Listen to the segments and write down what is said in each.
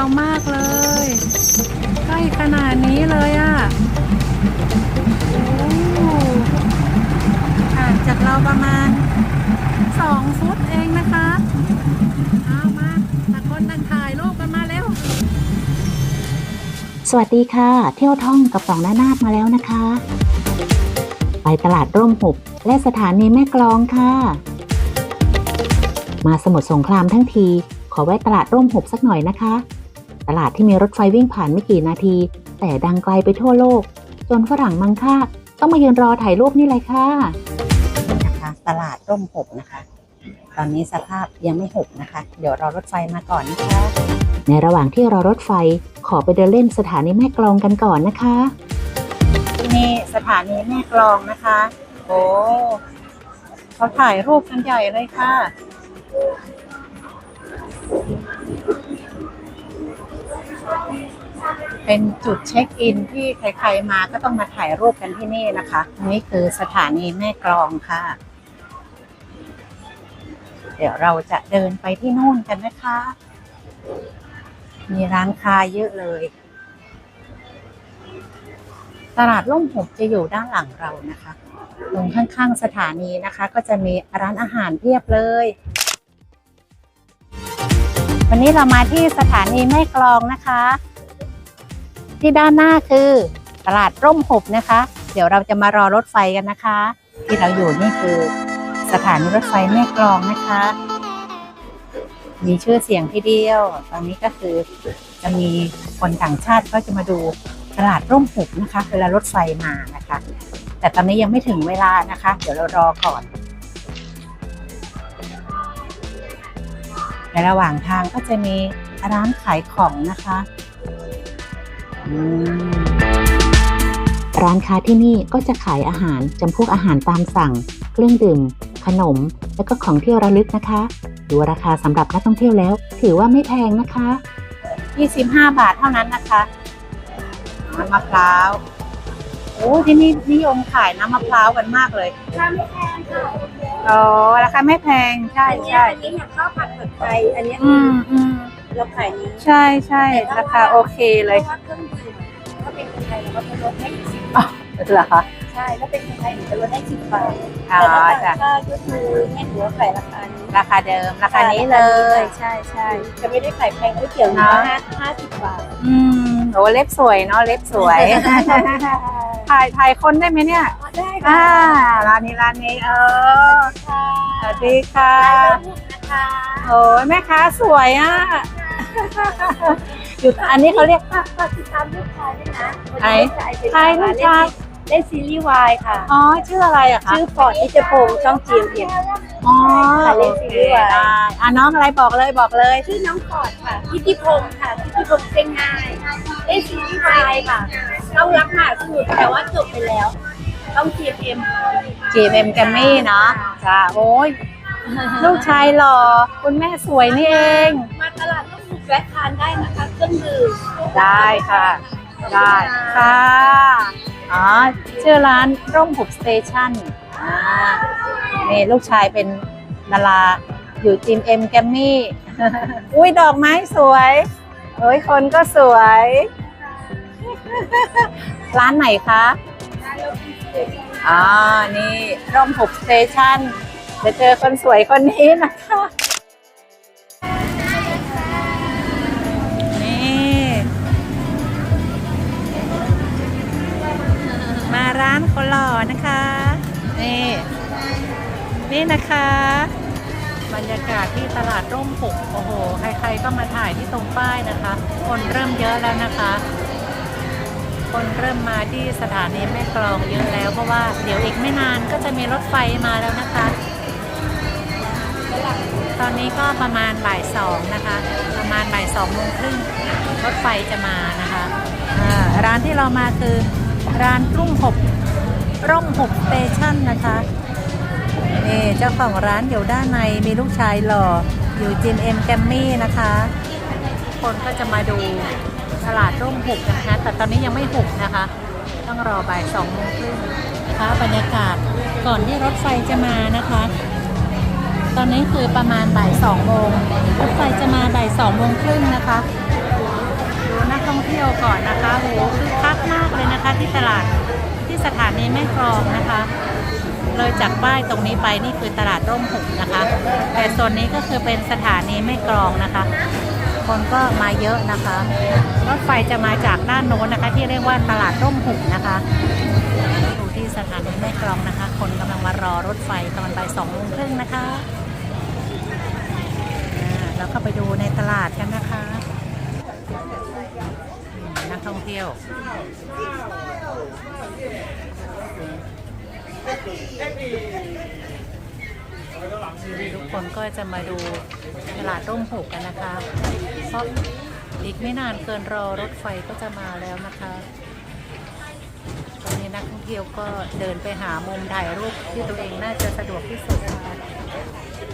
เรามากเลย ใกล้ขนาดนี้เลยอะ่ะห่างจากเราประมาณสองฟุตเองนะคะเอามาตะคนนั่งถ่ายรูปกันมาเร็ว สวัสดีค่ะ เที่ยวท่องกับสองนานาดมาแล้วนะคะ ไปตลาดร่มหุบและสถานีแม่กลองค่ะ มาสมุทรสงครามทั้งทีขอแวะตลาดร่มหุบสักหน่อยนะคะ ตลาดที่มีรถไฟวิ่งผ่านไม่กี่นาที แต่ดังไกลไปทั่วโลก จนฝรั่งมังค่าต้องมายืนรอถ่ายรูปนี่เลยค่ะนะคะตลาดร่มหุบนะคะ ตอนนี้สภาพยังไม่หุบนะคะ เดี๋ยวรอรถไฟมาก่อนนะคะ ในระหว่างที่รอรถไฟขอไปเดินเล่นสถานีแม่กลองกันก่อนนะคะที่นี่สถานีแม่กลองนะคะ โอ้เขาถ่ายรูปกันใหญ่เลยค่ะ เป็นจุดเช็คอินที่ใครๆมาก็ต้องมาถ่ายรูปกันที่นี่นะคะนี่คือสถานีแม่กลองค่ะ เดี๋ยวเราจะเดินไปที่นู่นกันนะคะ มีร้านค้าเยอะเลย ตลาดร่มหุบจะอยู่ด้านหลังเรานะคะ ตรงข้างๆสถานีนะคะ ก็จะมีร้านอาหารเพียบเลยวันนี้เรามาที่สถานีแม่กลองนะคะ ที่ด้านหน้าคือตลาดร่มหุบนะคะ เดี๋ยวเราจะมารอรถไฟกันนะคะ ที่เราอยู่นี่คือสถานีรถไฟแม่กลองนะคะ มีชื่อเสียงที่เดียว ตอนนี้ก็คือจะมีคนต่างชาติก็จะมาดูตลาดร่มหุบนะคะเวลารถไฟมานะคะ แต่ตอนนี้ยังไม่ถึงเวลานะคะ เดี๋ยวเรารอก่อนในระหว่างทางก็จะมีร้านขายของนะคะ ร้านค้าที่นี่ก็จะขายอาหารจำพวกอาหารตามสั่ง เครื่องดื่ม ขนม แล้วก็ของที่ระลึกนะคะ ดูราคาสำหรับนักท่องเที่ยวแล้ว ถือว่าไม่แพงนะคะ 25 บาทเท่านั้นนะคะ น้ำมะพร้าวโอ้ที่นี่นิยมขายน้ำมะพร้าวกันมากเลยราคาไม่แพงค่ะอ๋อราคาไม่แพงใช่อันเนี้ยใช่อันนี้อย่างข้าวผัดเผือกไทยอันเนี้ยอืมอืม เราขายนี้ใช่ใช่ราคาโอเคเลยพราะว่าเครื่องดื่มถ้าเป็นคนไทยเราก็จะลดให้อีกสิบเหรอคะ ใช่ถ้าเป็นคนไทยหนูจะลดให้สิบบาทอ๋อแต่ถ้าจ้ะต่างชาติก็คือเนี่ยหนูขายราคานี้ราคาเดิมราคานี้เลย ใช่ใช่ จะไม่ได้ขายแพงก๋วยเตี๋ยวเนอะนะห้าสิบบาทอืมโอ้เล็บสวยเนาะเล็บสวย ถ่ายถ่ายคนได้ไหมเนี่ยได้อ่าค่ะร้านนี้ร้านนี้เออค่ะสวัสดีค่ะ ได้แล้วนะคะโอ้ยแม่ค้าสวยอะ อยู่อันนี้เขาเรียกฝากฝากติดตามลูกชายด้วยนะไหนใครใครลูกชาย เล่นซีรีส์วายค่ะ อ๋อ ชื่ออะไรอะคะชื่อฟอร์ดนิจพงษ์ช่องจีเอ็ม อ๋อค่ะเล่นโอซีเครีส์วาย ได้อะน้องอะไรบอกเลยบอกเลย ชื่อน้องฟอร์ดค่ะทิติพงษ์ค่ะทิติพงษ์เซ็งง่ายเล่นซีรีส์วายค่ะต้องรักหมากสมุทรแต่ว่าจบไปแล้ว ต้องจีเอ็ม GMM แกมมี่เนาะจ้าโอ้ย ลูกชายหล่อคุณแม่สวยนี่เอง มาตลาดต้องถูก แวะทานได้นะคะเครื่องดื่มได้ค่ะ ได้ค่ะอ๋อชื่อร้านร่มหุบสเตชันอ่านี่ลูกชายเป็นดาราอยู่จิมเอ็มแกมมี่ อุ้ยดอกไม้สวยเอ้ยคนก็สวย ร้านไหนคะอ่านี่ร่มหุบสเตชันจะเจอคนสวยคนนี้นะคะาร้านคนหล่อนะคะ นี่นี่นะคะ บรรยากาศที่ตลาดร่มปุกโอ้โห ใครๆก็มาถ่ายที่ตรงป้ายนะคะ คนเริ่มเยอะแล้วนะคะ คนเริ่มมาที่สถานีแม่กลองเยอะแล้วเพราะว่าเดี๋ยวอีกไม่นานก็จะมีรถไฟมาแล้วนะคะ ตอนนี้ก็ประมาณบ่ายสองนะคะ ประมาณบ่ายสองโมงครึ่งรถไฟจะมานะคะ ร้านที่เรามาคือร้านรุ่งหบ ร่มหบสเตชันนะคะนี่เจ้าของร้านอยู่ด้านในมีลูกชายหล่ออยู่จินเอ็มแกมมี่นะคะ คนก็จะมาดูตลาดร่มหุบนะคะ แต่ตอนนี้ยังไม่หุบนะคะ ต้องรอบ่ายสองโมงครึ่งนะคะบรรยากาศก่อนที่รถไฟจะมานะคะ ตอนนี้คือประมาณบ่ายสองโมงรถไฟจะมาบ่ายสองโมงครึ่งนะคะดูนักท่องเที่ยวก่อนนะคะโหคือคักมากเลยนะคะที่ตลาด ที่สถานีแม่กลองนะคะ เลยจากป้ายตรงนี้ไปนี่คือตลาดร่มหุบนะคะ แต่ส่วนนี้ก็คือเป็นสถานีแม่กลองนะคะ คนก็มาเยอะนะคะ รถไฟจะมาจากด้านโน้นนะคะ ที่เรียกว่าตลาดร่มหุบนะคะอยู่ที่สถานีแม่กลองนะคะ คนกำลังมารอรถไฟตอนบ่ายสองโมงครึ่งนะคะแล้วก็ไปดูในตลาดกันนะคะ กท่องเที่ยวทุกคนก็จะมาดูตลาดร่มหุบกันนะคะเพราะอีกไม่นานเกินรอรถไฟก็จะมาแล้วนะคะตอนนี้นักท่องเที่ยวก็เดินไปหามุมถ่ายรูปที่ตัวเองน่าจะสะดวกที่สุดนะคะ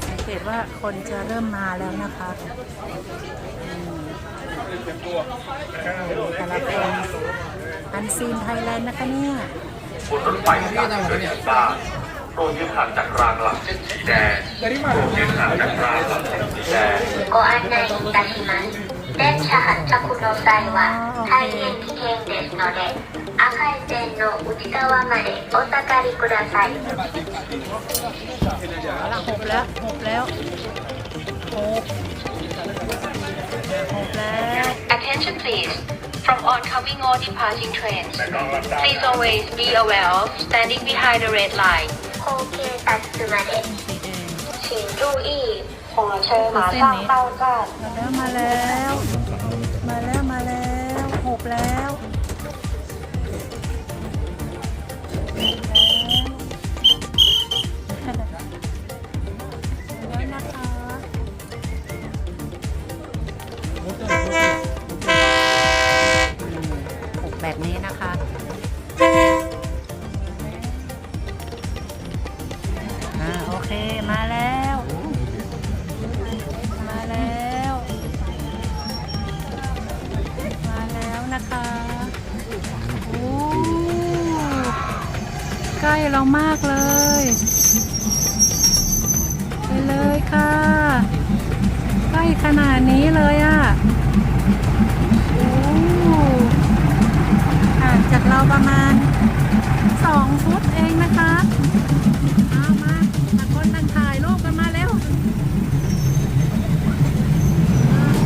สังเกตว่าคนจะเริ่มมาแล้วนะคะ แต่ละคนอันซีนไทยแลนด์นะคะเนี่ย บนรถไฟจากเส้นสีฟ้าโปรดยืนห่างจากรางหลังเส้นสีแดงโปรดยืนห่างจากรางหลังเส้นสีแดง ご案内いたします。電車発着の際は大変危険ですので、赤い線の内側までお下がりください。 เอาละหกแล้วหกแล้วหก หกแล้ว Attention please. From oncoming or departing trains, please always be aware of standing behind the red line. 後継タスまで請注意火車馬上到站。 มาแล้ว เค มาแล้ว มาแล้ว มาแล้วนะคะโอ้ใกล้เรามากเลย ไปเลยค่ะ ใกล้ขนาดนี้เลยอะ่ะโอ้ห่างจากเราประมาณสองฟุตเองนะคะ มาตะคนตั้งถ่ายรูปกันมาแล้ว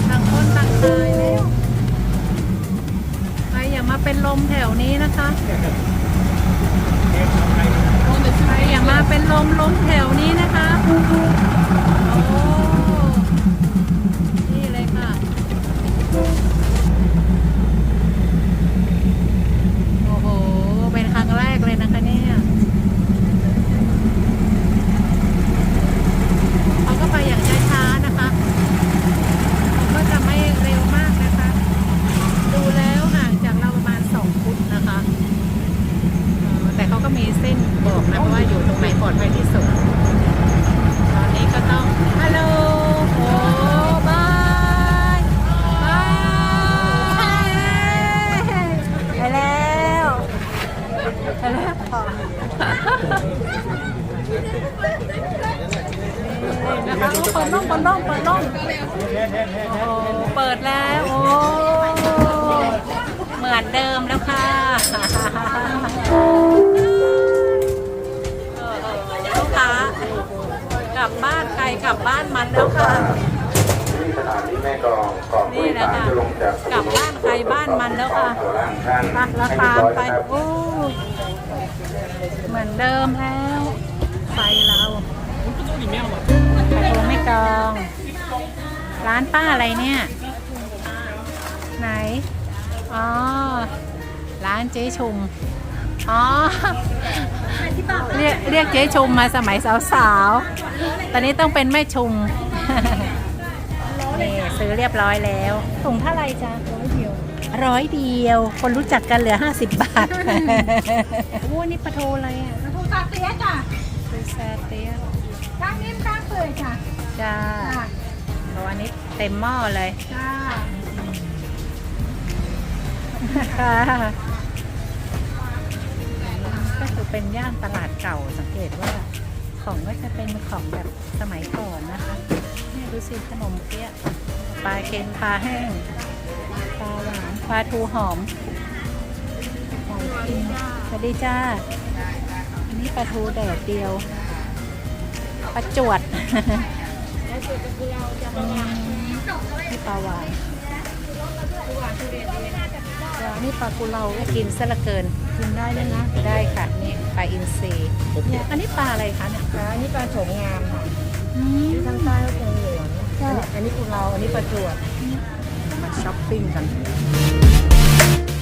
ต่างคนต่างตายแล้วใครอย่ามาเป็นลมแถวนี้นะคะใครอย่ามาเป็นลมลมแถวนี้นะคะโอ้นี่เลยค่ะโอ้โหเป็นครั้งแรกเลยนะคะเนี่ย กลับบ้านมันแล้วค่ะที่สถานีแม่กลองกอนผู้นี่โดยแหละค่ะกลับบ้านใครบ้านมันแล้วค่ะแถวล่าไปแล้วตามไปให้เรียบร้อยนะครับโอ้เหมือนเดิมแล้วไฟเราไฟโทรไม่กอง ร้านป้าอะไรเนี่ย ไหน อ๋อ ร้านเจ๊ชุม อ๋อ เรียกเรียกเจ๊ชุมมาสมัยสาวๆ ตอนนี้ต้องเป็นแม่ชุม นี่ซื้อเรียบร้อยแล้วถุงเท่าไหรจ๊ะร้อยเดียว ร้อยเดียว คนรู้จักกันเหลือ 50 บาท โอ้นี่ปลาโทอะไรอะปลาทูตาเตี้ยจ้ะปูซาเตียก้างนิ่มก้างเปื่อยจ้ะ จ้าจ้ะเพราะวันนี้เต็มหม้อเลย จ้าค่ะ ก็คือเป็นย่านตลาดเก่าสังเกตว่าของก็จะเป็นของแบบสมัยก่อนนะคะนี่ดูสิขนมเปี๊ยะปลาเค็มปลาแห้งปลาหวานปลาทูหอมสวัสดีจ้าอันนี้ปลาทูแดดเดียวปลาจวดนี่ปลาหวานวานี่ปลากุเลาก็กินซะเหละเกิน กินได้เลยนะได้ค่ะนี่ปลาอินทรีเนี่ยอันนี้ปลาอะไรคะเนี่ยอันนี้ปลาโฉมงามค่ะอืมทางใต้ก็เป็นเหลืองอันนี้กุเราอันนี้ปลาจวดมาช้อปปิ้งกัน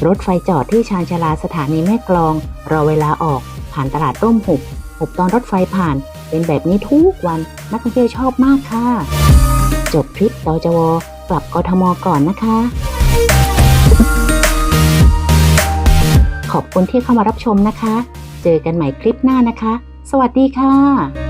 รถไฟจอดที่ชานชาลาสถานีแม่กลอง รอเวลาออกผ่านตลาดร่มหุบหุบตอนรถไฟผ่าน เป็นแบบนี้ทุกวันนักท่องเที่ยวชอบมากค่ะ จบทริปตจวกลับกทมก่อนนะคะ ขอบคุณที่เข้ามารับชมนะคะ เจอกันใหม่คลิปหน้านะคะ สวัสดีค่ะ